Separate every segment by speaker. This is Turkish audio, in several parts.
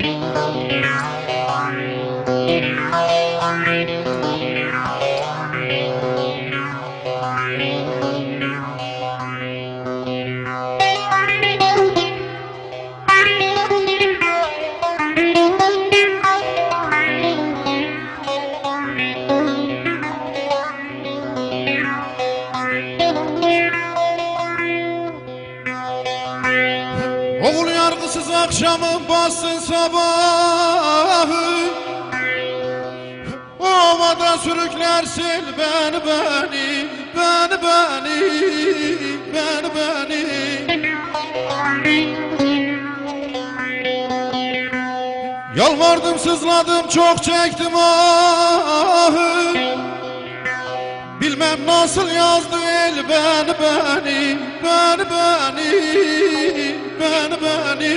Speaker 1: Thank you. Yalnızsız akşamın bassın sabahı. Ovada sürüklersin beni beni Beni beni Beni beni. Yalvardım sızladım çok çektim ahı. Bilmem nasıl yazdı el beni beni Beni beni باني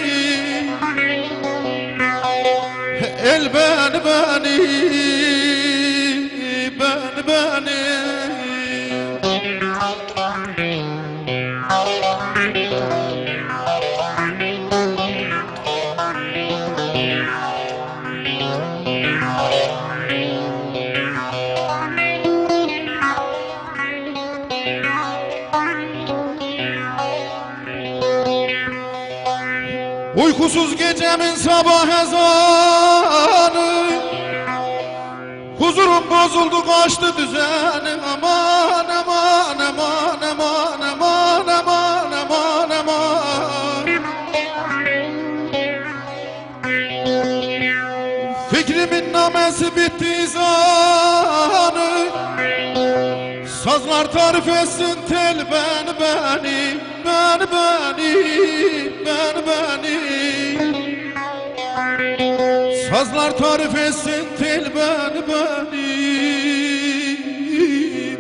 Speaker 1: البان باني بان باني Thank you. Uykusuz gecemin sabah ezanı Huzurum bozuldu kaçtı düzenim. Aman aman aman aman aman aman aman aman. Fikrimin namesi bitti zanı Sazlar tarif etsin tel beni beni Beni beni Beni beni Sazlar tarif etsin tel beni beni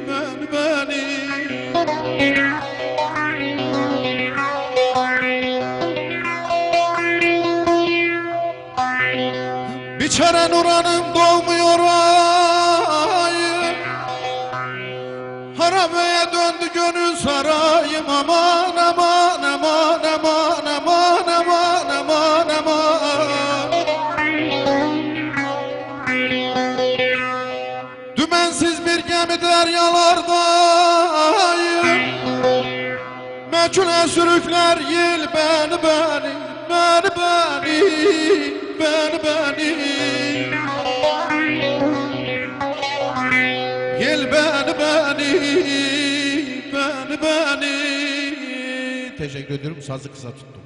Speaker 1: Beni beni. Bir çare nuranım doğmuyor ayım Harabeye döndü gönül sarayım aman gemi deryalardayım Meçhule sürükler yel beni beni Beni beni Beni beni. Gel beni beni Beni beni. Teşekkür ediyorum sazı kısa tuttum